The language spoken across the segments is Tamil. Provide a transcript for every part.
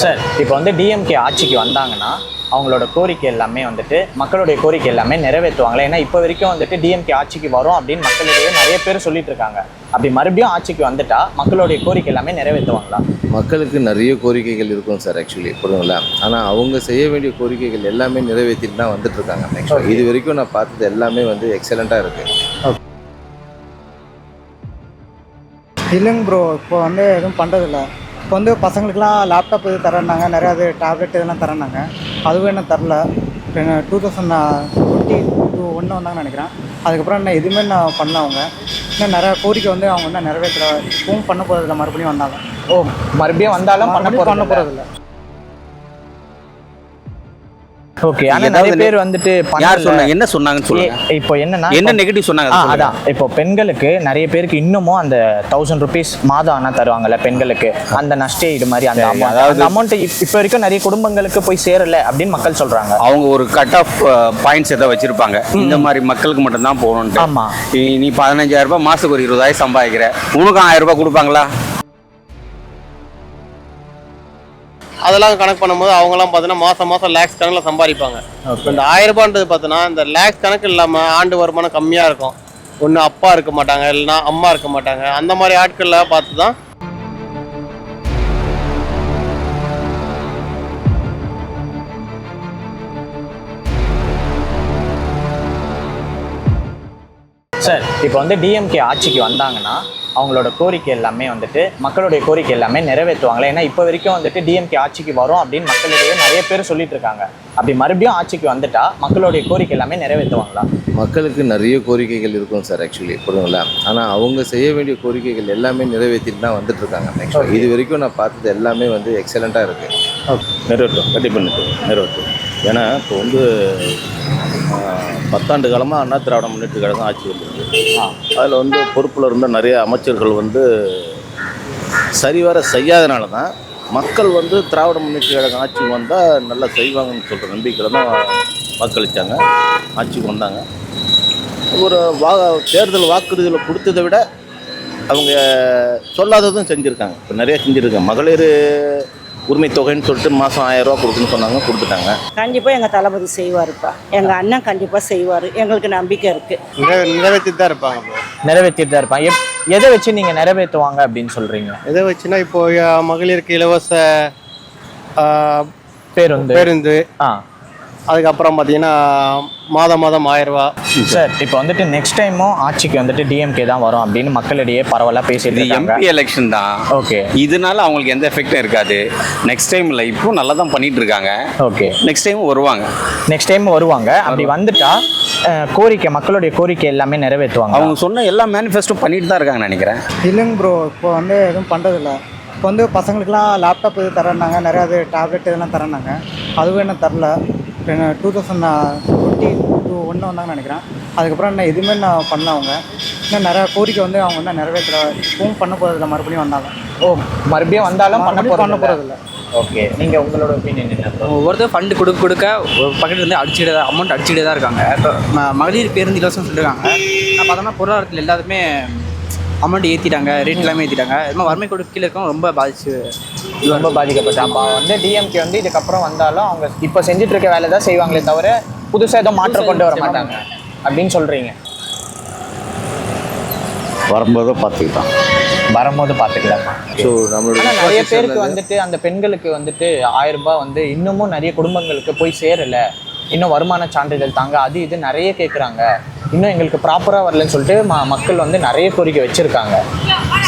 சார் இப்போ வந்து டிஎம்கே ஆட்சிக்கு வந்தாங்கன்னா அவங்களோட கோரிக்கை எல்லாமே வந்துட்டு மக்களுடைய கோரிக்கை எல்லாமே நிறைவேற்றுவாங்களா. ஏன்னா இப்போ வரைக்கும் வந்துட்டு டிஎம்கே ஆட்சிக்கு வரும் அப்படின்னு மக்களிடையே நிறைய பேர் சொல்லிட்டு இருக்காங்க. அப்படி மறுபடியும் ஆட்சிக்கு வந்துட்டா மக்களுடைய கோரிக்கை எல்லாமே நிறைவேற்றுவாங்களா? மக்களுக்கு நிறைய கோரிக்கைகள் இருக்கும் சார் ஆக்சுவலி புரியுங்களா ஆனால் அவங்க செய்ய வேண்டிய கோரிக்கைகள் எல்லாமே நிறைவேற்றிட்டு தான் வந்துட்டு இருக்காங்க இது வரைக்கும் நான் பார்த்தது எல்லாமே வந்து எக்ஸலண்ட்டாக இருக்குது இல்லைங்க ப்ரோ இப்போ வந்து எதுவும் பண்ணுறதில்ல இப்போ வந்து பசங்களுக்குலாம் லேப்டாப் இது தரேன்னாங்க நிறையா இது டேப்லெட் இதெல்லாம் தரேன்னாங்க அதுவும் என்ன தரல. டூ தௌசண்ட் டுவெண்ட்டி டூ ஒன்று வந்தாங்கன்னு நினைக்கிறேன். அதுக்கப்புறம் என்ன எதுவுமே நான் பண்ணல அவங்க. இன்னும் நிறையா கோரிக்கை வந்து அவங்க இன்னும் நிறைவேற்ற இப்பவும் பண்ண போகிறதில்ல மறுபடியும் வந்தாங்க. ஓ மறுபடியும் வந்தாலும் பண்ண பண்ண போகிறது போகிறதில்ல ஓகே ஆனால் நிறைய ஏதாவது பேர் வந்துட்டு யார். சொன்னாங்க? என்ன சொன்னாங்கன்னு சொல்லுங்க. இப்போ என்னன்னா என்ன நெகட்டிவ் சொன்னாங்க. அதான். இப்போ பெண்களுக்கு நிறைய பேருக்கு இன்னமும் அந்த தௌசண்ட் ருபீஸ் மாதம் ஆனால் தருவாங்கல்ல பெண்களுக்கு. அந்த நஷ்ட ஈடு மாதிரி அந்த. அதாவது- அமௌண்ட் இப்போ வரைக்கும் நிறைய குடும்பங்களுக்கு போய் சேரல அப்படின்னு மக்கள் சொல்றாங்க. அவங்க ஒரு கட் ஆஃப் பாயிண்ட்ஸ் எதாவது வச்சிருப்பாங்க. இந்த மாதிரி மக்களுக்கு மட்டும்தான் போகணுன்ட்டு. ஆமா. நீ- பதினஞ்சாயிரம் ரூபாய் மாசத்துக்கு ஒரு இருபதாயிரம் சம்பாதிக்கிற. உனக்கும் ஆயிரம் ரூபாய் கொடுப்பாங்களா? அதெல்லாம் கணக்கு பண்ணும்போது அவங்கலாம் பார்த்தீங்கன்னா மாதம் மாதம் லேக்ஸ் கணக்கில் சம்பாதிப்பாங்க. இந்த ஆயிரம் ரூபான்றது பார்த்தீங்கன்னா இந்த லேக்ஸ் கணக்கு இல்லாமல் ஆண்டு வருமானம் கம்மியாக இருக்கும். ஒன்று அப்பா இருக்க மாட்டாங்க இல்லைன்னா அம்மா இருக்க மாட்டாங்க. அந்த மாதிரி ஆட்களில் பார்த்து தான் சார் இப்போ வந்து டிஎம்கே ஆட்சிக்கு வந்தாங்கன்னா அவங்களோட கோரிக்கை எல்லாமே வந்துட்டு மக்களுடைய கோரிக்கை எல்லாமே நிறைவேற்றுவாங்களா. ஏன்னா இப்போ வரைக்கும் வந்துட்டு டிஎம்கே ஆட்சிக்கு வரும் அப்படின்னு மக்களிடையே நிறைய பேர் சொல்லிட்டு இருக்காங்க. அப்படி மறுபடியும் ஆட்சிக்கு வந்துட்டா மக்களுடைய கோரிக்கை எல்லாமே நிறைவேற்றுவாங்களா? மக்களுக்கு நிறைய கோரிக்கைகள் இருக்கும் சார் ஆக்சுவலி புரியுங்களா ஆனால் அவங்க செய்ய வேண்டிய கோரிக்கைகள் எல்லாமே நிறைவேற்றிட்டு தான் வந்துட்டு இருக்காங்க ஆக்சுவலி இது வரைக்கும் நான் பார்த்தது எல்லாமே வந்து எக்ஸலண்ட்டாக இருக்குது நிறைவேற்றும். கண்டிப்பாக நிறைவேற்றும். ஏன்னா இப்போ வந்து பத்தாண்டு காலமாக அண்ணா திராவிட முன்னேற்ற கழகம் ஆட்சி வந்திருக்கு அதில் வந்து பொறுப்பில் இருந்த நிறைய அமைச்சர்கள் வந்து சரிவர செய்யாதனால தான் மக்கள் வந்து திராவிட முன்னேற்ற கழகம் ஆட்சிக்கு வந்தால் நல்லா செய்வாங்கன்னு சொல்கிற நம்பிக்கையில் தான் வாக்களித்தாங்க ஆட்சிக்கு வந்தாங்க. ஒரு வா தேர்தல் வாக்குறுதிகளை கொடுத்ததை விட அவங்க சொல்லாததும் செஞ்சுருக்காங்க. இப்போ நிறைய செஞ்சுருக்காங்க. மகளிர் உரிமை தொகைன்னு சொல்லிட்டு மாதம் ஆயிரம் ரூபா கொடுக்குன்னு சொன்னாங்க கொடுத்துட்டாங்க. கண்டிப்பாக எங்கள் தளபதி செய்வாருப்பா. எங்கள் அண்ணன் கண்டிப்பாக செய்வார். எங்களுக்கு நம்பிக்கை இருக்குது நிறைவே நிறைவேற்றிட்டு தான் இருப்பாங்க. நிறைவேற்றிட்டு தான் இருப்பாங்க. எப்- எதை வச்சு நீங்க நிறைவேற்றுவாங்க அப்படின்னு சொல்றீங்க? எதை வச்சுன்னா இப்போ மகளிருக்கு இலவச பேருந்து. பேருந்து. ஆ. அதுக்கப்புறம் பார்த்தீங்கன்னா மாதம் மாதம் ஆயிரம் ரூபா. சார் இப்போ வந்துட்டு நெக்ஸ்ட் டைமும் ஆட்சிக்கு வந்துட்டு டிஎம்கே தான் வரும் அப்படின்னு மக்களிடையே பரவலா பேசிட்டு எம்பி எலெக்ஷன் தான். ஓகே இதனால அவங்களுக்கு எந்த எஃபெக்டும் இருக்காது. நெக்ஸ்ட் டைம்ல இப்போ நல்லா தான் பண்ணிட்டு இருக்காங்க. ஓகே நெக்ஸ்ட் டைம் வருவாங்க. நெக்ஸ்ட் டைம் வருவாங்க. அப்படி வந்துட்டா கோரிக்கை மக்களுடைய கோரிக்கை எல்லாமே நிறைவேற்றுவாங்க. அவங்க சொன்ன எல்லா மேனிஃபெஸ்டோ பண்ணிட்டு தான் இருக்காங்க நினைக்கிறேன். இல்லைங்க ப்ரோ இப்போ வந்து எதுவும் பண்ணுறதில்ல இப்போ வந்து பசங்களுக்குலாம் லேப்டாப் இது தரேன்னாங்க. நிறையா இது டேப்லெட் இதெல்லாம் தரேன்னாங்க. அதுவும் என்ன தரல. டூ தௌசண்ட் டுவெண்ட்டி டூ ஒன்று வந்தாங்கன்னு நினைக்கிறேன். அதுக்கப்புறம் என்ன எதுவுமே நான் பண்ணல அவங்க. இன்னும் நிறையா கோரிக்கை வந்து அவங்க இன்னும் நிறைவேற்ற இப்பவும் பண்ண போகிறதில்ல மறுபடியும் வந்தாங்க ஓ மறுபடியும் வந்தாலும் பண்ண பண்ண போறது போகிறதில்ல ஓகே நீங்க உங்களோட ஒப்பீனியன் என்ன bro? ஒவ்வொருத்தர் ஃபண்டு கொடுக்க கொடுக்க ஒரு பக்கத்துல இருந்து அடிச்சுட்டு தான் அமௌண்ட் அடிச்சுட்டே தான் இருக்காங்க. இப்போ மகளிர் பேருந்து இலவசம் சொல்லியிருக்காங்க நான் பார்த்தோம்னா பொருளாதாரத்தில் எல்லாத்துமே அமௌண்ட் ஏற்றிட்டாங்க ரேட் எல்லாமே ஏற்றிட்டாங்க இது மாதிரி வறுமை கொடுக்க கீழே இருக்கவங்க ரொம்ப பாதிச்சு ரொம்ப பாதிக்கப்பட்ட. அப்போ வந்து டிஎம்கே வந்து இதுக்கப்புறம் வந்தாலும் அவங்க இப்போ செஞ்சுட்டு இருக்க வேலை தான் செய்வாங்களே தவிர புதுசா ஏதோ மாற்றம் கொண்டு வர மாட்டாங்க அப்படின்னு சொல்றீங்க. வரும்போது பார்த்துக்கிட்டான் வரும்போது பார்த்துக்கலாமா. ஸோ நிறைய பேருக்கு வந்து- வந்துட்டு அந்த பெண்களுக்கு வந்துட்டு ஆயிரம் ரூபாய் வந்து இன்னமும் நிறைய குடும்பங்களுக்கு போய் சேரல. இன்னும் வருமான சான்றிதழ் தாங்க. அது இது நிறைய கேட்குறாங்க இன்னும் எங்களுக்கு ப்ராப்பராக வரலன்னு சொல்லிட்டு ம மக்கள் வந்து நிறைய கோரிக்கை வச்சுருக்காங்க.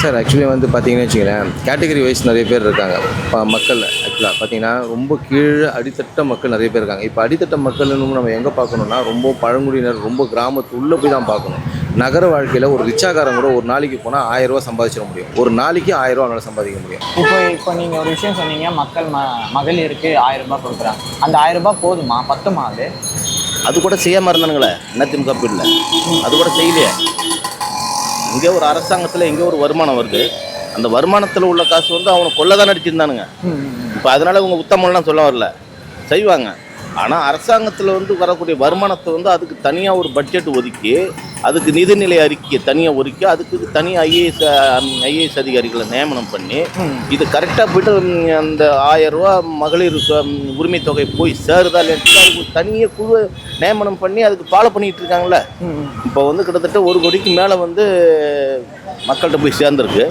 சார் ஆக்சுவலி வந்து பார்த்தீங்கன்னு வச்சுங்களேன் கேட்டகரி வைஸ் நிறைய பேர் இருக்காங்க. இப்போ மக்கள் ஆக்சுவலாக பார்த்தீங்கன்னா ரொம்ப கீழே அடித்தட்ட மக்கள் நிறைய பேர் இருக்காங்க. இப்போ அடித்தட்ட மக்கள்னு நம்ம எங்கே பார்க்கணுன்னா ரொம்ப பழங்குடியினர் ரொம்ப கிராமத்து உள்ளே போய் தான் பார்க்கணும். நகர வாழ்க்கையில் ஒரு ரிச்சாக்காரன் கூட ஒரு நாளைக்கு போனால் ஆயிரம் ரூபாய் சம்பாதிச்சிட முடியும். ஒரு நாளைக்கு ஆயிரம் ரூபா அவனால் சம்பாதிக்க முடியும். இப்போ இப்போ நீங்க ஒரு விஷயம் சொன்னீங்க மக்கள் ம மகளிருக்கு ஆயிரம் ரூபாய் கொடுக்குறாங்க. அந்த ஆயிரம் ரூபாய் போதுமா? பத்துமா அது அது கூட செய்யாமல் இருந்தானுங்களே அதிமுக பீரியடில் அது கூட செய்யலையே. இங்கே ஒரு அரசாங்கத்தில் எங்கே ஒரு வருமானம் வருது. அந்த வருமானத்தில் உள்ள காசு வந்து அவனை கொள்ள தான் அடிச்சிருந்தானுங்க இப்போ அதனால இவங்க உத்தமம்லாம் சொல்ல வரல. செய்வாங்க. ஆனால் அரசாங்கத்தில் வந்து வரக்கூடிய வருமானத்தை வந்து அதுக்கு தனியாக ஒரு பட்ஜெட் ஒதுக்கி அதுக்கு நிதிநிலை அறிக்கையை தனியாக ஒதுக்கி அதுக்கு தனியாக ஐஏஎஸ் ஐஏஎஸ் அதிகாரிகளை நியமனம் பண்ணி இது கரெக்டாக போயிட்டு அந்த ஆயிரம் ரூபா மகளிர் உரிமை தொகை போய் சேருதா இல்லைன்னு அதுக்கு தனியாக குழு நியமனம் பண்ணி அதுக்கு ஃபாலோ பண்ணிட்டு இருக்காங்களே இப்போ வந்து கிட்டத்தட்ட ஒரு கோடிக்கு மேலே வந்து மக்கள்கிட்ட போய் சேர்ந்துருக்கு.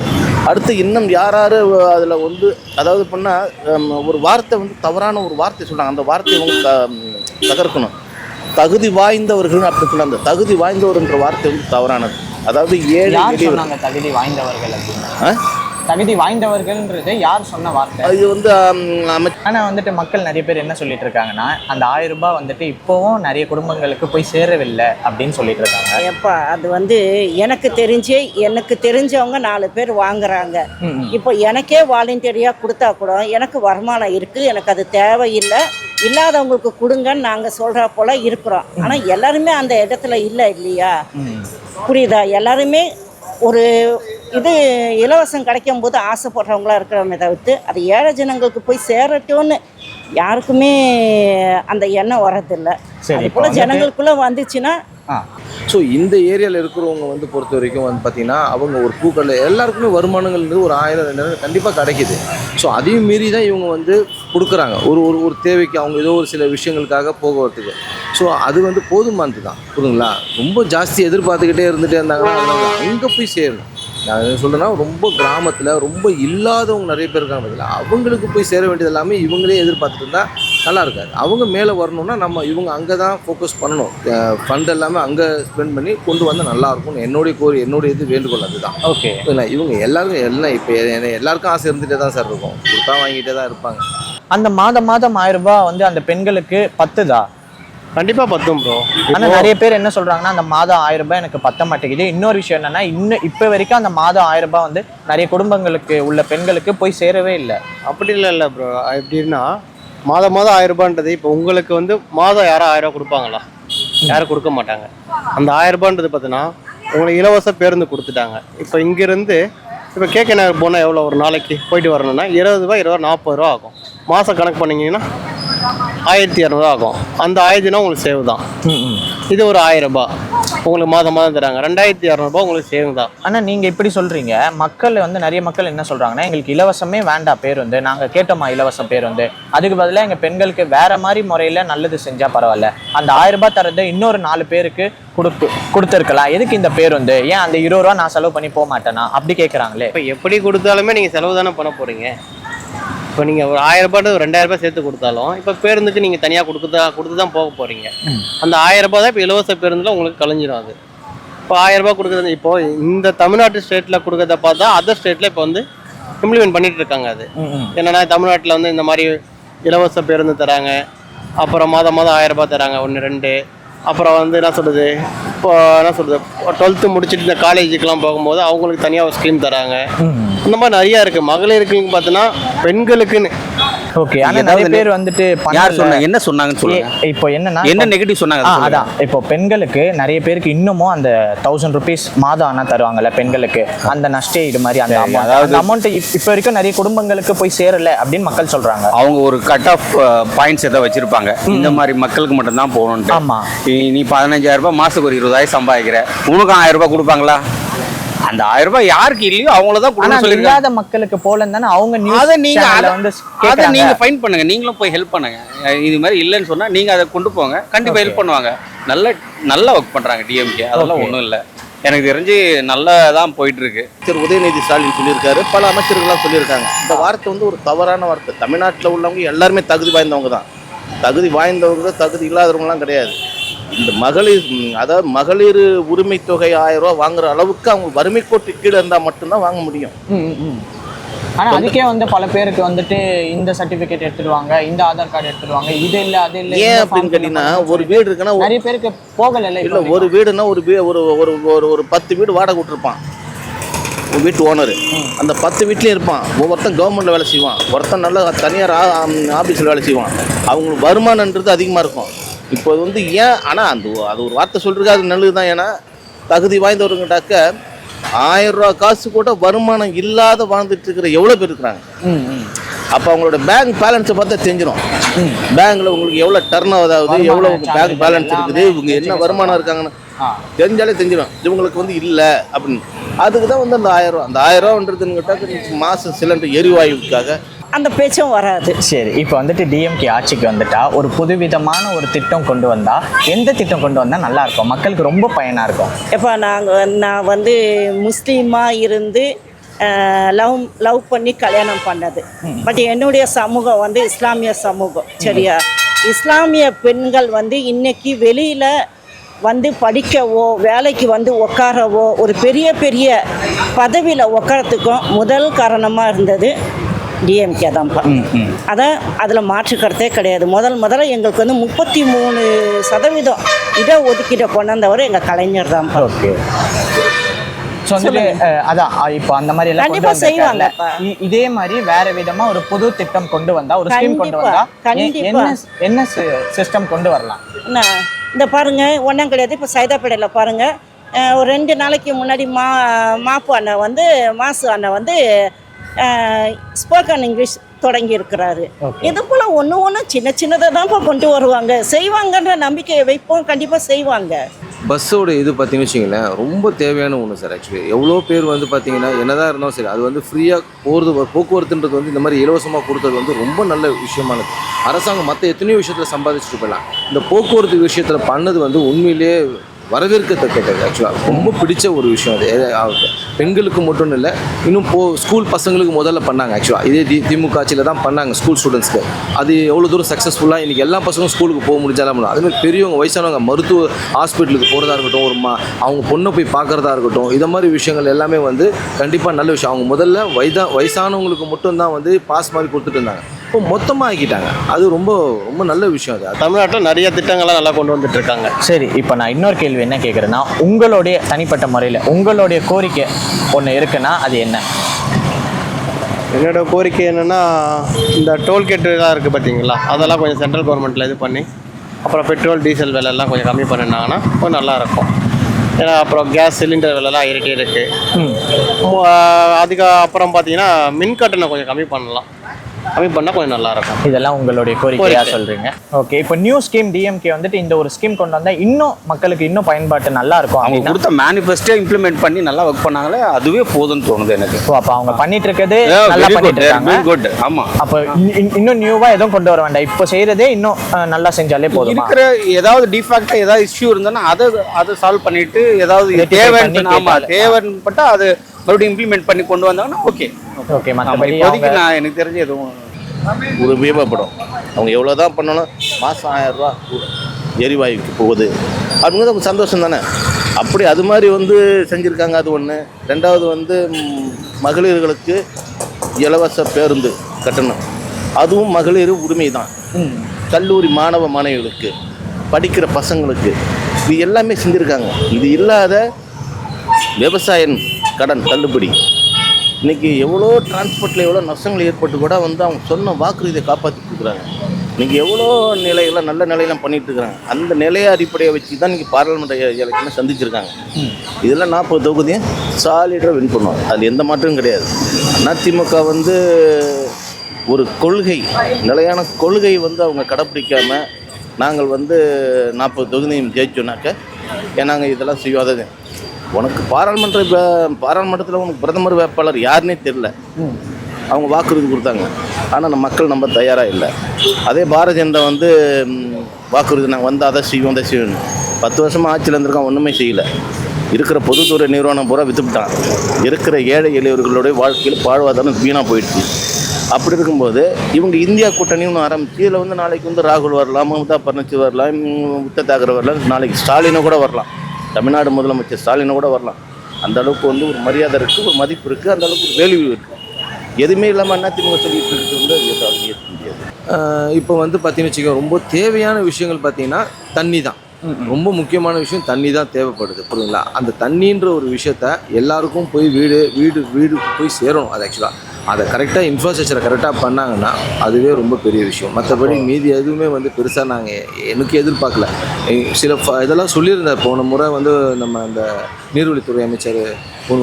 அடுத்து இன்னும் யார் யார் அதில் வந்து அதாவது பண்ணால் ஒரு வார்த்தை வந்து தவறான ஒரு வார்த்தை சொல்கிறாங்க அந்த வார்த்தையை ம், தகர்க்கணும். தகுதி வாய்ந்தவர்கள் அப்படின்னு சொல்ல அந்த தகுதி வாய்ந்தவர்ன்ற வார்த்தை வந்து தவறானது. அதாவது ஏழை தகுதி வாய்ந்தவர்கள் அப்படின்னு? தகுதி வாய்ந்தவர்கள்ன்றது யார் சொன்ன வார்த்தை? இது வந்து ம், அமைச்சர் ஆனா வந்துட்டு மக்கள் நிறைய பேர் என்ன சொல்லிட்டு இருக்காங்கன்னா அந்த ஆயிரம் ரூபாய் வந்துட்டு இப்போவும் நிறைய குடும்பங்களுக்கு போய் சேரவில்லை அப்படின்னு சொல்லிட்டு இருக்காங்க. எப்பா அது வந்து எனக்கு தெரிஞ்சு எனக்கு தெரிஞ்சவங்க நாலு பேர் வாங்குறாங்க. இப்போ எனக்கே வாலண்டியரியாக கொடுத்தா கூட எனக்கு வருமானம் இருக்குது எனக்கு அது தேவையில்லை. இல்லாதவங்களுக்கு கொடுங்கன்னு நாங்கள் சொல்கிற போல் இருக்கிறோம். ஆனால் எல்லாருமே அந்த இடத்துல இல்லை இல்லையா. புரியுதா? எல்லாருமே ஒரு இது இலவசம் கிடைக்கும் போது ஆசைப்படுறவங்களா இருக்கிறவங்க தவிர்த்து அது ஏழை ஜனங்களுக்கு போய் சேரட்டும்னு யாருக்குமே அந்த எண்ணம் வரதில்லை சரி, அது இப்போ போல் ஜனங்களுக்குள்ளே வந்துச்சுன்னா ஸோ இந்த ஏரியாவில் இருக்கிறவங்க வந்து பொறுத்த வரைக்கும் வந்து பார்த்தீங்கன்னா அவங்க ஒரு பூக்கடை எல்லாருக்குமே வருமானங்கள்ன்றது ஒரு ஆயிரம் ரெண்டாயிரம் கண்டிப்பாக கிடைக்கிது. ஸோ அதையும் மீறி தான் இவங்க வந்து கொடுக்குறாங்க. ஒரு ஒரு ஒரு தேவைக்கு அவங்க ஏதோ ஒரு சில விஷயங்களுக்காக போக்குவரத்துக்கு ஸோ அது வந்து போதுமானது தான். புரியுங்களா ரொம்ப ஜாஸ்தி எதிர்பார்த்துக்கிட்டே இருந்துகிட்டே இருந்தாங்கன்னா அங்கே போய் சேரணும். நான் என்ன சொல்கிறேன்னா ரொம்ப கிராமத்தில் ரொம்ப இல்லாதவங்க நிறைய பேர் இருக்காங்க பார்த்தீங்களா அவங்களுக்கு போய் சேர வேண்டியது எல்லாமே இவங்களே எதிர்பார்த்துட்டு இருந்தால் நல்லா இருக்காது. அவங்க மேலே வரணும்னா நம்ம இவங்க அங்கே தான் ஃபோக்கஸ் பண்ணணும் ஃபண்ட் எல்லாமே அங்கே ஸ்பெண்ட் பண்ணி கொண்டு வந்தால் நல்லா இருக்கும்னு என்னுடைய கோரி என்னுடைய இது வேண்டுகோள் அதுதான். ஓகே. இல்லை இவங்க எல்லாருக்கும் எல்லாம் இப்போ எல்லாருக்கும் ஆசை இருந்துகிட்டே தான் சார் இருக்கும். கொடுத்தா வாங்கிட்டே தான் இருப்பாங்க. அந்த மாதம் மாதம் ஆயிரம் ரூபாய் வந்து அந்த பெண்களுக்கு பத்துதா? கண்டிப்பாக பத்தும் ப்ரோ ஆனா நிறைய பேர் என்ன சொல்றாங்கன்னா அந்த மாதம் ஆயிரம் ரூபாய் எனக்கு பத்த மாட்டேங்குது. இன்னொரு விஷயம் என்னன்னா இன்னும் இப்போ வரைக்கும் அந்த மாதம் ஆயிரம் ரூபாய் வந்து நிறைய குடும்பங்களுக்கு உள்ள பெண்களுக்கு போய் சேரவே இல்லை. அப்படி இல்லை இல்லை ப்ரோ எப்படின்னா மாதம் மாதம் ஆயிரம் ரூபான்றது இப்போ உங்களுக்கு வந்து மாதம் யாரும் ஆயிரம் ரூபாய் கொடுப்பாங்களா? யாரும் கொடுக்க மாட்டாங்க. அந்த ஆயிரம் ரூபான்றது பார்த்தீங்கன்னா உங்களுக்கு இலவச பேருந்து கொடுத்துட்டாங்க. இப்போ இங்கேருந்து இப்போ கேகே நகர் போனால் எவ்வளோ ஒரு நாளைக்கு போயிட்டு வரணும்னா இருபது ரூபா இருபது நாற்பது ரூபா ஆகும். மாதம் கணக்கு பண்ணீங்கன்னா ஆயிரத்தி இரநூறுவா ஆகும். அந்த ஆயிரத்தினா உங்களுக்கு சேவ் தான். இது ஒரு ஆயிரம் ரூபாய். உங்களுக்கு மாதம் மாதம் தராங்க. ரெண்டாயிரத்தி இரநூறுபா உங்களுக்கு சேவ் தான். ஆனா நீங்க இப்படி சொல்றீங்க? மக்கள் வந்து நிறைய மக்கள் என்ன சொல்றாங்கன்னா எங்களுக்கு இலவசமே வேண்டாம் பேர் வந்து. நாங்க கேட்டோமா இலவசம் பேர் வந்து. அதுக்கு பதிலா எங்க பெண்களுக்கு வேற மாதிரி முறையில நல்லது செஞ்சா பரவாயில்ல. அந்த ஆயிரம் ரூபாய் தரது இன்னொரு நாலு பேருக்கு கொடுத்து கொடுத்துருக்கலாம். எதுக்கு இந்த பேர் வந்து? ஏன் அந்த இருபது ரூபா நான் செலவு பண்ணி போக மாட்டேனா? அப்படி கேக்குறாங்களே. இப்போ எப்படி கொடுத்தாலுமே நீங்கள் செலவு தானே பண்ண போகிறீங்க இப்போ நீங்கள் ஒரு ஆயிரம் ரூபாய் ஒரு ரெண்டாயிரம் ரூபாய் சேர்த்து கொடுத்தாலும் இப்போ பேருந்துக்கு நீங்கள் தனியாக கொடுக்குதா கொடுத்து தான் போக போகிறீங்க அந்த ஆயிரம் ரூபாய் தான் இப்போ இலவச பேருந்தில் உங்களுக்கு கழிஞ்சிடும் அது. இப்போ ஆயிரம் ரூபாய் கொடுக்குறது இப்போ இந்த தமிழ்நாட்டு ஸ்டேட்டில் கொடுக்கறத பார்த்தா அதர் ஸ்டேட்டில் இப்போ வந்து இம்ப்ளிமெண்ட் பண்ணிட்டு இருக்காங்க அது. என்னன்னா தமிழ்நாட்டில் வந்து இந்த மாதிரி இலவச பேருந்து தராங்க அப்புறம் மாதம் மாதம் ஆயிரம் ரூபாய் தராங்க ஒன்று ரெண்டு. அப்புறம் வந்து என்ன சொல்கிறது இப்போ என்ன சொல்கிறது டுவெல்த்து முடிச்சுட்டு இந்த காலேஜுக்கெலாம் போகும்போது அவங்களுக்கு தனியாக ஒரு ஸ்கீம் தராங்க. இந்த மாதிரி நிறையா இருக்குது மகளிருக்குன்னு பார்த்தீங்கன்னா பெண்களுக்குன்னு. ஓகே ஆனா ஏதாவது நிறைய பேர் வந்துட்டு யார். சொன்னாங்க என்ன சொன்னாங்கன்னு சொல்லுங்க. ஏ- இப்போ என்னன்னா என்ன நெகட்டிவ் சொன்னாங்க. அதான். இப்போ பெண்களுக்கு நிறைய பேருக்கு இன்னமும் அந்த தௌசண்ட் ருபீஸ் மாதம் ஆனா தருவாங்கல்ல பெண்களுக்கு. அந்த நஷ்ட ஈடு மாதிரி அந்த. அதாவது- அமௌண்ட் இப்போ வரைக்கும் நிறைய குடும்பங்களுக்கு போய் சேரல அப்படின்னு மக்கள் சொல்றாங்க. அவங்க ஒரு கட் ஆஃப் பாயிண்ட்ஸ் எதாவது வச்சிருப்பாங்க. இந்த மாதிரி மக்களுக்கு மட்டும்தான் போகணுன்ட்டு ஆமா. நீ- நீ பதினஞ்சாயிரம் ரூபாய் மாசத்துக்கு ஒரு இருபதாயிரம் சம்பாதிக்கிற. உனக்கும் ஆயிரம் ரூபாய் கொடுப்பாங்களா? அந்த ஆயிரம் ரூபாய் யாருக்கு இல்லையோ அவங்கள தான் ஆனா கொடுக்க அந்த சொல்லிருக்காங்க இல்லாத மக்களுக்கு போலன்னு தானே அவங்க அதை நீங்க வந்து அதை. நீங்க ஃபைன் பண்ணுங்க. நீங்களும் போய் ஹெல்ப் பண்ணுங்க. இது மாதிரி இல்லைன்னு சொன்னா நீங்க அதை கொண்டு போங்க. கண்டிப்பா ஹெல்ப் பண்ணுவாங்க. நல்ல நல்லா ஒர்க் பண்றாங்க டிஎம்கே அதெல்லாம். ஒன்றும் இல்லை. எனக்கு தெரிஞ்சு நல்லா தான் போயிட்டு இருக்கு அமைச்சர் உதயநிதி ஸ்டாலின் சொல்லியிருக்காரு. பல அமைச்சர்கள்லாம் சொல்லியிருக்காங்க. இந்த வார்த்தை வந்து ஒரு தவறான வார்த்தை. தமிழ்நாட்டில் உள்ளவங்க எல்லாருமே தகுதி வாய்ந்தவங்க தான். தகுதி வாய்ந்தவங்க தகுதி இல்லாதவங்கலாம் கிடையாது. இந்த மகளிர் அதாவது மகளிர் உரிமை தொகை ஆயிரம் ரூபாய் வாங்குற அளவுக்கு அவங்க வறுமை கோட்டு கீழே இருந்தால் மட்டும்தான் வாங்க முடியும். ம், ம், ம். ஆனா அதுக்கே வந்து பல பேருக்கு வந்துட்டு இந்த சர்டிபிகேட் எடுத்துட்டு வாங்க இந்த ஆதார் கார்டு எடுத்துட்டு வாங்க இது இல்ல அது இல்ல ஏன் அப்படின்னு கேட்டீங்கன்னா ஒரு வீடு இருக்குன்னா நிறைய பேருக்கு போகல இல்லை ஒரு வீடுனா ஒரு ஒரு ஒரு ஒரு ஒரு பத்து வீடு வாடகை விட்டுருப்பான். ஒரு வீட்டு ஓனர் அந்த பத்து வீட்லேயும் இருப்பான். ஒவ்வொருத்தன் கவர்மெண்ட்டில் வேலை செய்வான். ஒருத்தன் நல்ல தனியார் ஆஃபீஸில் வேலை செய்வான். அவங்களுக்கு வருமானன்றது அதிகமாக இருக்கும். இப்போ இது வந்து ஏன் ஆனால் அந்த அது ஒரு வார்த்தை சொல்கிறது அது நல்லது தான் ஏன்னா தகுதி வாய்ந்தவருங்கிட்டாக்க ஆயிரம் ரூபா காசு கூட வருமானம் இல்லாத வாழ்ந்துட்டு இருக்கிற எவ்வளோ பேர் இருக்கிறாங்க? அப்போ அவங்களோட பேங்க் பேலன்ஸை பார்த்தா தெரிஞ்சிடும் பேங்க்ல உங்களுக்கு எவ்வளோ டர்ன் ஆகுது எவ்வளோ பேங்க் பேலன்ஸ் இருக்குது இவங்க என்ன வருமானம் இருக்காங்கன்னு தெரிஞ்சாலே தெரிஞ்சிடும் இவங்களுக்கு வந்து இல்லை அப்படின்னு. அதுக்கு தான் வந்து அந்த ஆயிரம் ரூபா அந்த ஆயிரம் ரூபான்றதுன்னு மாதம் சிலிண்டர் எரிவாயுக்காக அந்த பேச்சும் வராது. சரி இப்போ வந்துட்டு டிஎம்கே ஆட்சிக்கு வந்துட்டா ஒரு புதுவிதமான ஒரு திட்டம் கொண்டு வந்தா எந்த திட்டம் கொண்டு வந்தா நல்லா இருக்கும்? மக்களுக்கு ரொம்ப பயனா இருக்கும். இப்போ நாங்கள் நான் வந்து முஸ்லீமாக இருந்து லவ் லவ் பண்ணி கல்யாணம் பண்ணது. பட் என்னுடைய சமூகம் வந்து இஸ்லாமிய சமூகம் சரியா? இஸ்லாமிய பெண்கள் வந்து இன்னைக்கு வெளியில் வந்து படிக்கவோ வேலைக்கு வந்து உட்காரவோ ஒரு பெரிய பெரிய பதவியில் உட்காரத்துக்கும் முதல் காரணமாக இருந்தது. டிஎம்கே தான்ப்பா அதான் அதில் மாற்று கருத்தே கிடையாது. முதல் முதல்ல எங்களுக்கு வந்து முப்பத்தி மூணு சதவீதம் இட ஒதுக்கீட்டை கொண்டாந்தவர் எங்கள் கலைஞர் தான்ப்பா ஓகே. ஸோ அதான் இப்போ அந்த மாதிரி எல்லாம் கொண்டு. இ- இதே மாதிரி வேற விதமா ஒரு புது திட்டம் கொண்டு வந்தா ஒரு ஸ்கீம் கொண்டு வந்தா. என்ன என்ன சிஸ்டம் கொண்டு வரலாம்? என்ன? இந்த பாருங்க ஒன்றும் கிடையாது. இப்போ சைதாப்பேட்டையில் பாருங்க. ஒரு ரெண்டு நாளைக்கு முன்னாடி மா மாப்பு அண்ணன் வந்து மாசு அண்ணன் வந்து ஸ்போக்கன் இங்கிலீஷ் தொடங்கி இருக்கிறாரு. இது போல் ஒன்று ஒன்று சின்ன சின்னதாக தான்ப்பா கொண்டு வருவாங்க. செய்வாங்கன்ற நம்பிக்கையை வைப்போம் கண்டிப்பாக செய்வாங்க. பஸ்ஸோட இது பார்த்தீங்கன்னு வச்சிங்களேன் ரொம்ப தேவையான ஒன்று சார் ஆக்சுவலி எவ்வளோ பேர் வந்து பார்த்தீங்கன்னா என்னதான் இருந்தாலும் சரி அது வந்து ஃப்ரீயாக போகிறது போக்குவரத்துன்றது வந்து இந்த மாதிரி இலவசமாக கொடுத்தது வந்து ரொம்ப நல்ல விஷயமானது. அரசாங்கம் மற்ற எத்தனையோ விஷயத்தில் சம்பாதிச்சுட்டு போயிடலாம். இந்த போக்குவரத்து விஷயத்தில் பண்ணது வந்து உண்மையிலேயே வரவேற்கத்தக்கது ஆக்சுவலாக ரொம்ப பிடிச்ச ஒரு விஷயம் அது. பெண்களுக்கு மட்டும் இல்லை இன்னும் போ ஸ்கூல் பசங்களுக்கு முதல்ல பண்ணாங்க ஆக்சுவலாக இதே தி திமுக ஆட்சியில் தான் பண்ணாங்க ஸ்கூல் ஸ்டூடெண்ட்ஸ்க்கு அது எவ்வளோ தூரம் சக்ஸஸ்ஃபுல்லாக இன்றைக்கி எல்லா பசங்களும் ஸ்கூலுக்கு போக முடிஞ்சாலும் பண்ணலாம் அதுமாதிரி பெரியவங்க வயசானவங்க மருத்துவ ஹாஸ்பிட்டலுக்கு போகிறதா இருக்கட்டும் ஒரு மா அவங்க பொண்ணை போய் பார்க்குறதா இருக்கட்டும் இதை மாதிரி விஷயங்கள் எல்லாமே வந்து கண்டிப்பாக நல்ல விஷயம். அவங்க முதல்ல வயதா வயசானவங்களுக்கு மட்டும்தான் வந்து பாஸ் மாதிரி கொடுத்துட்டு இருந்தாங்க. இப்போ மொத்தமாக ஆக்கிட்டாங்க அது ரொம்ப ரொம்ப நல்ல விஷயம் அது. தமிழ்நாட்டில் நிறைய திட்டங்கள்லாம் நல்லா கொண்டு வந்துட்டு இருக்காங்க சரி இப்போ நான் இன்னொரு கேள்வி என்ன கேட்குறேன்னா உங்களுடைய தனிப்பட்ட முறையில் உங்களுடைய கோரிக்கை ஒன்று இருக்குன்னா அது என்ன? என்னோட கோரிக்கை என்னென்னா இந்த டோல்கேட்டுலாம் இருக்குது பார்த்தீங்களா அதெல்லாம் கொஞ்சம் சென்ட்ரல் கவர்மெண்ட்டில் இது பண்ணி அப்புறம் பெட்ரோல் டீசல் விலைலாம் கொஞ்சம் கம்மி பண்ணினாங்கன்னா கொஞ்சம் நல்லாயிருக்கும். ஏன்னா அப்புறம் கேஸ் சிலிண்டர் விலைலாம் ஏறிட்டே இருக்குது அதுக்கு அப்புறம் பார்த்தீங்கன்னா மின் கட்டணம் கொஞ்சம் கம்மி பண்ணலாம். கம்மி பண்ணால் கொஞ்சம் நல்லாயிருக்கும். இதெல்லாம் உங்களுடைய கோரிக்கையா கோரிக்கை. சொல்றீங்க. ஓகே இப்போ நியூ ஸ்கீம் டிஎம்கே வந்துட்டு இந்த ஒரு ஸ்கீம் கொண்டு வந்தா இன்னும் மக்களுக்கு இன்னும் பயன்பாட்டு நல்லா இருக்கும் அவங்க கொடுத்த மேனிஃபெஸ்டோ இம்ப்ளிமெண்ட் பண்ணி நல்லா ஒர்க் பண்ணாங்களே அதுவே போதும்னு தோணுது எனக்கு. ஓ, அப்ப அவங்க பண்ணிட்டு இருக்கிறது நல்லா பண்ணிட்டு இருக்காங்க குட் ஆமா. அப்ப இன்- இன்- இன்னும் நியூவா எதுவும் கொண்டு வர வேண்டாம். இப்போ செய்யறதே இன்னும் நல்லா செஞ்சாலே போதுமா? இருக்கிற ஏதாவது டிஃபாக்டா ஏதாவது இஷ்யூ இருந்ததுன்னா அதை அதை சால்வ் பண்ணிட்டு ஏதாவது தேவைன்னு பண்ணி ஆமா கேட்டாலே. தேவைன்னு பட்டா அது மறுபடியும் இம்ப்ளிமெண்ட் பண்ணி கொண்டு வந்தாங்கன்னா ஓகே ஓகே இப்போதைக்கு நான் எனக்கு தெரிஞ்சு எதுவும் ஒரு உபயோகப்படும் அவங்க எவ்வளோ தான் பண்ணாலும் மாதம் ஆயிரம் ரூபா எரிவாயுக்கு போகுது. அப்படிங்கிறது அவங்க சந்தோஷம் தானே? அப்படி அது மாதிரி வந்து செஞ்சுருக்காங்க அது ஒன்று ரெண்டாவது வந்து மகளிர்களுக்கு இலவச பேருந்து கட்டணம். அதுவும் மகளிர் உரிமை தான் கல்லூரி மாணவ மாணவிகளுக்கு படிக்கிற பசங்களுக்கு இது எல்லாமே செஞ்சுருக்காங்க. இது இல்லாத விவசாயம் கடன் தள்ளுபடி. இன்னைக்கு எவ்வளோ டிரான்ஸ்போர்ட்டில் எவ்வளோ நஷ்டங்கள் ஏற்பட்டு கூட வந்து அவங்க சொன்ன வாக்குறுதியை காப்பாற்றி கொடுக்குறாங்க இன்றைக்கி எவ்வளோ நிலையெல்லாம் நல்ல நிலையெல்லாம் பண்ணிட்டு அந்த நிலையை அடிப்படையை வச்சு தான் இன்றைக்கி பாராளுமன்ற எலெக்ஷனை சந்திச்சிருக்காங்க. இதெல்லாம் நாற்பது தொகுதியும் சாலிடாக வின் பண்ணுவாங்க அது எந்த மாற்றமும் கிடையாது. அதிமுக வந்து ஒரு கொள்கை நிலையான கொள்கை வந்து அவங்க கடைப்பிடிக்காமல் நாங்கள் வந்து நாற்பது தொகுதியும் ஜெயிச்சோன்னாக்க நாங்கள் இதெல்லாம் செய்யாதது? உனக்கு பாராளுமன்ற பாராளுமன்றத்தில் உனக்கு பிரதமர் வேட்பாளர் யாருன்னே தெரில அவங்க வாக்குறுதி கொடுத்தாங்க. ஆனால் நம்ம மக்கள் நம்ப தயாராக இல்லை. அதே பாரதிய ஜனதா வந்து வாக்குறுதி நாங்கள் வந்து அதை செய்வோம் அதை செய்வோம் பத்து வருஷமாக ஆட்சியில் இருந்திருக்கான் ஒன்றுமே செய்யலை. இருக்கிற பொதுத்துறை நிறுவனம் பூரா வித்துவிட்டான் இருக்கிற ஏழை எளியவர்களுடைய வாழ்க்கையில் வாழ்வாதாரம் வீணாக போயிடுச்சு. அப்படி இருக்கும்போது இவங்க இந்தியா கூட்டணின்னு ஆரம்பிச்சு இதில் வந்து நாளைக்கு வந்து ராகுல் வரலாம் மம்தா பர்னச்சி வரலாம் உத்த தாக்கரே வரலாம் நாளைக்கு ஸ்டாலினை கூட வரலாம். தமிழ்நாடு முதலமைச்சர் ஸ்டாலினை கூட வரலாம். அந்த அளவுக்கு வந்து ஒரு மரியாதை இருக்குது ஒரு மதிப்பு இருக்குது அந்த அளவுக்கு ஒரு வேல்யூ இருக்குது எதுவுமே இல்லாமல் அதிமுக சொல்லிட்டு இருக்கிறது வந்து அது ஏற்க முடியாது. இப்போ வந்து பார்த்தீங்கன்னு வச்சுக்கோங்க ரொம்ப தேவையான விஷயங்கள் பார்த்தீங்கன்னா தண்ணி தான். ரொம்ப முக்கியமான விஷயம் தண்ணி தான் தேவைப்படுது புரியுங்களா அந்த தண்ணின்ற ஒரு விஷயத்த எல்லாருக்கும் போய் வீடு வீடு வீடு போய் சேரணும் அது ஆக்சுவலாக அதை கரெக்டாக இன்ஃப்ராஸ்ட்ரக்சரை கரெக்டாக பண்ணாங்கன்னா அதுவே ரொம்ப பெரிய விஷயம். மற்றபடி மீதி எதுவுமே வந்து பெருசாக நாங்கள் எனக்கு எதிர்பார்க்கல. சில இதெல்லாம் சொல்லியிருந்தார் போன முறை வந்து நம்ம அந்த நீர்வழித்துறை அமைச்சர்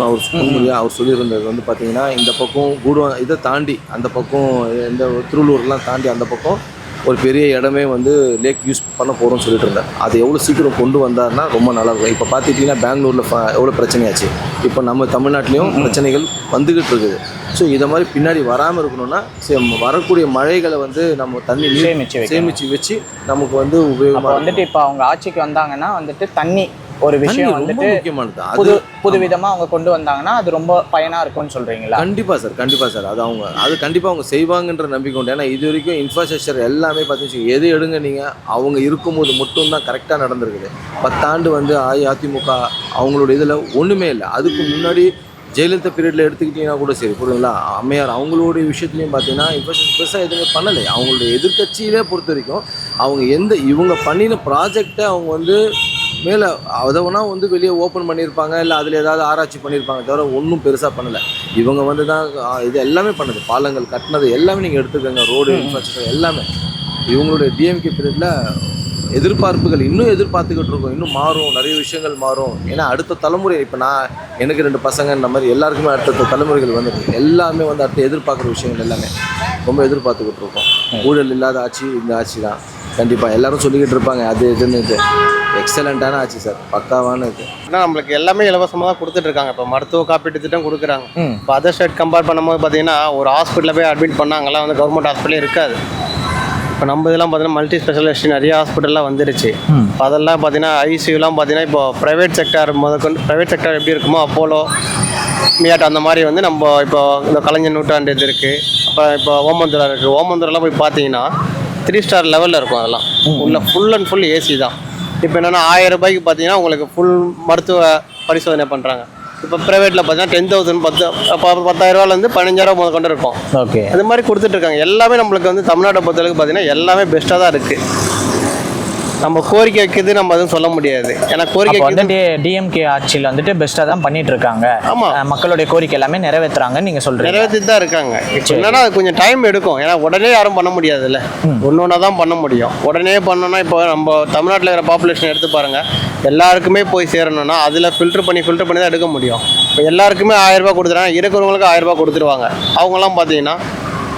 அவர் பொன்முடியா அவர் சொல்லியிருந்தது வந்து பார்த்தீங்கன்னா இந்த பக்கம் கூடுவா இதை தாண்டி அந்த பக்கம் இந்த திருவள்ளூர்லாம் தாண்டி அந்த பக்கம் ஒரு பெரிய இடமே வந்து லேக் யூஸ் பண்ண போகிறோம்னு சொல்லிட்டு இருந்தார் அது எவ்வளோ சீக்கிரம் கொண்டு வந்தாருன்னா ரொம்ப நல்லா இருக்கும். இப்போ பார்த்துட்டிங்கன்னா பெங்களூரில் எவ்வளோ பிரச்சனையாச்சு. இப்போ நம்ம தமிழ்நாட்டிலையும் பிரச்சனைகள் வந்துக்கிட்டு இருக்குது. ஸோ இதை மாதிரி பின்னாடி வராமல் இருக்கணும்னா வரக்கூடிய மழைகளை வந்து நம்ம தண்ணி சேமிச்சு. சேமித்து வச்சு நமக்கு வந்து உபயோகமாக வந்துட்டு இப்போ அவங்க ஆட்சிக்கு வந்தாங்கன்னா வந்துட்டு தண்ணி ஒரு விஷயம் வந்துட்டு முக்கியமானது. புது அது புது விதமா அவங்க கொண்டு வந்தாங்கன்னா அது ரொம்ப பயனா இருக்கும்னு சொல்றீங்களா? கண்டிப்பாக சார் கண்டிப்பாக சார். அது அவங்க அது கண்டிப்பாக அவங்க செய்வாங்கன்ற நம்பிக்கை உண்டு. ஏன்னா இது வரைக்கும் இன்ஃப்ராஸ்ட்ரக்சர் எல்லாமே பார்த்தீங்கன்னா எது எடுங்க நீங்கள் அவங்க இருக்கும்போது மட்டும்தான் கரெக்டாக நடந்திருக்குது. பத்தாண்டு வந்து அஇஅதிமுக அவங்களோட இதில் ஒன்றுமே இல்லை. அதுக்கு முன்னாடி ஜெயலலிதா பீரியடில் எடுத்துக்கிட்டிங்கன்னா கூட சரி புரியுங்களா அம்மையார் அவங்களுடைய விஷயத்துலையும் பார்த்தீங்கன்னா இன்ஃப்ராஸ்ட்ரக்சர் பெருசாக எதுவுமே பண்ணலை. அவங்களுடைய எதிர்க்கட்சியிலே பொறுத்த வரைக்கும் அவங்க எந்த இவங்க பண்ணின ப்ராஜெக்டை அவங்க வந்து மேலே அதை வேணா வந்து வெளியே ஓப்பன் பண்ணியிருப்பாங்க இல்லை அதில் ஏதாவது ஆராய்ச்சி பண்ணியிருப்பாங்க தவிர ஒன்றும் பெருசாக பண்ணலை. இவங்க வந்து தான் இது எல்லாமே பண்ணுது. பாலங்கள் கட்டினது எல்லாமே நீங்கள் எடுத்துக்கோங்க ரோடு இன்ஃப்ராஸ்ட்ரக்சர் எல்லாமே. இவங்களுடைய டிஎம்கே பீரியடில் எதிர்பார்ப்புகள் இன்னும் எதிர்பார்த்துக்கிட்டு இருக்கோம். இன்னும் மாறும் நிறைய விஷயங்கள் மாறும். ஏன்னா அடுத்த தலைமுறை இப்போ நான் எனக்கு ரெண்டு பசங்க இந்த மாதிரி எல்லாருக்குமே அடுத்த தலைமுறைகள் வந்துருக்கு எல்லாமே வந்து அடுத்து எதிர்பார்க்குற விஷயங்கள் எல்லாமே ரொம்ப எதிர்பார்த்துக்கிட்டு இருக்கோம். ஊழல் இல்லாத ஆட்சி இந்த ஆட்சி தான். கண்டிப்பாக எல்லாரும் சொல்லிக்கிட்டு இருப்பாங்க. அது இதுன்னு இது. எக்ஸலண்ட்டான ஆட்சி சார் பக்காவான இது. ஏன்னா நம்மளுக்கு எல்லாமே இலவசமாக தான் கொடுத்துட்டு இருக்காங்க. இப்போ மருத்துவ காப்பீட்டு திட்டம் கொடுக்குறாங்க. இப்போ அதர் ஸ்டேட் கம்பேர் பண்ணும்போது பார்த்தீங்கன்னா ஒரு ஹாஸ்பிட்டலில் போய் அட்மிட் பண்ணாங்கலாம் வந்து கவர்மெண்ட் ஹாஸ்பிட்டலே இருக்காது. இப்போ நம்ம இதெல்லாம் பார்த்தீங்கன்னா மல்டி ஸ்பெஷலிஸ்ட் நிறைய ஹாஸ்பிட்டல்லாம் வந்துருச்சு. அதெல்லாம் பார்த்தீங்கன்னா ஐசியூலாம் பார்த்தீங்கன்னா இப்போ ப்ரைவேட் செக்டார் முதற்கொண்டு ப்ரைவேட் செக்டார் எப்படி இருக்குமோ அப்போலோ மியாட் அந்த மாதிரி வந்து நம்ம இப்போ இந்த கலைஞர் நூற்றாண்டு இது இருக்குது அப்புறம் இப்போ ஓமந்துரா இருக்குது ஓமந்துரெல்லாம் போய் பார்த்தீங்கன்னா த்ரீ ஸ்டார் லெவலில் இருக்கும் அதெல்லாம். உள்ள ஃபுல் அண்ட் ஃபுல் ஏசி தான். இப்போ என்னென்னா ஆயிரம் ரூபாய்க்கு பார்த்தீங்கன்னா உங்களுக்கு ஃபுல் மருத்துவ பரிசோதனை பண்ணுறாங்க இப்போ ப்ரைவேட்டில் பார்த்தீங்கன்னா டென் தௌசண்ட் பத்து பத்தாயிரரூவாலேருந்து பதினஞ்சாயிரம் முதல் கொண்டு இருக்கும். ஓகே அது மாதிரி கொடுத்துட்டு இருக்காங்க. எல்லாமே நம்மளுக்கு வந்து தமிழ்நாட்டை பொறுத்தளவுக்கு பார்த்தீங்கன்னா எல்லாமே பெஸ்ட்டாக தான் இருக்குது நம்ம கோரிக்கை வைக்கிறது நம்ம எதுவும் சொல்ல முடியாது. ஏன்னா கோரிக்கை வந்துட்டு டிஎம்கே ஆட்சியில் வந்துட்டு பெஸ்ட்டாக தான் பண்ணிட்டு இருக்காங்க ஆமா. அஹ் மக்களுடைய கோரிக்கை எல்லாமே நிறைவேற்றுறாங்கன்னு நீங்க சொல்றீங்க. நிறைவேற்றிட்டு தான் இருக்காங்க. என்னன்னா அது கொஞ்சம் டைம் எடுக்கும். ஏன்னா உடனே யாரும் பண்ண முடியாதுல்ல. ஒன்று ஒன்றா தான் பண்ண முடியும். உடனே பண்ணோன்னா இப்போ நம்ம தமிழ்நாட்டில் இருக்கிற பாப்புலேஷன் எடுத்து பாருங்க. எல்லாருக்குமே போய் சேரணும்னா அதில் ஃபில்டர் பண்ணி ஃபில்டர் பண்ணி தான் எடுக்க முடியும். இப்போ எல்லாருக்குமே ஆயிரம் ரூபாய் கொடுத்துறாங்க இருக்கிறவங்களுக்கு ஆயிரம் ரூபாய் கொடுத்துருவாங்க. அவங்கெல்லாம் பார்த்தீங்கன்னா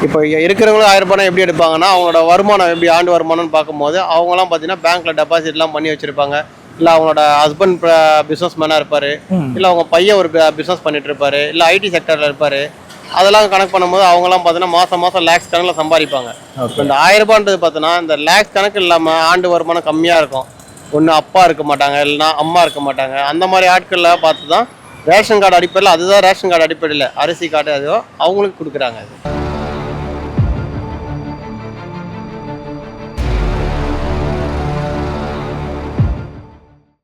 இப்போ இங்க இருக்கிறவங்களுக்கு ஆயிரம் ரூபாய் எப்படி எடுப்பாங்கன்னா அவங்களோட வருமானம் எப்படி ஆண்டு வருமானம்னு பார்க்கும்போது அவங்கலாம் பார்த்தீங்கன்னா பேங்க்ல டெபாசிட்லாம் பண்ணி வச்சிருப்பாங்க. இல்லை அவங்களோட ஹஸ்பண்ட் பிஸ்னஸ் மேனாக இருப்பார். இல்லை அவங்க பையன் ஒரு பிஸ்னஸ் பண்ணிட்டு இருப்பாரு. இல்லை ஐடி செக்டரில் இருப்பார். அதெல்லாம் கணக்கு பண்ணும்போது அவங்கலாம் பார்த்தீங்கன்னா மாதம் மாதம் லேக்ஸ் கணக்கில் சம்பாதிப்பாங்க. இப்போ இந்த ஆயிரம் ரூபான்றது பார்த்தோன்னா இந்த லேக்ஸ் கணக்கு இல்லாமல் ஆண்டு வருமானம் கம்மியாக இருக்கும். ஒன்று அப்பா இருக்க மாட்டாங்க இல்லைன்னா அம்மா இருக்க மாட்டாங்க. அந்த மாதிரி ஆட்களில் பார்த்து தான் ரேஷன் கார்டு அடிப்படையில் அதுதான் ரேஷன் கார்டு அடிப்படையில் அரிசி கார்டு அதுவோ அவங்களுக்கு கொடுக்குறாங்க அது.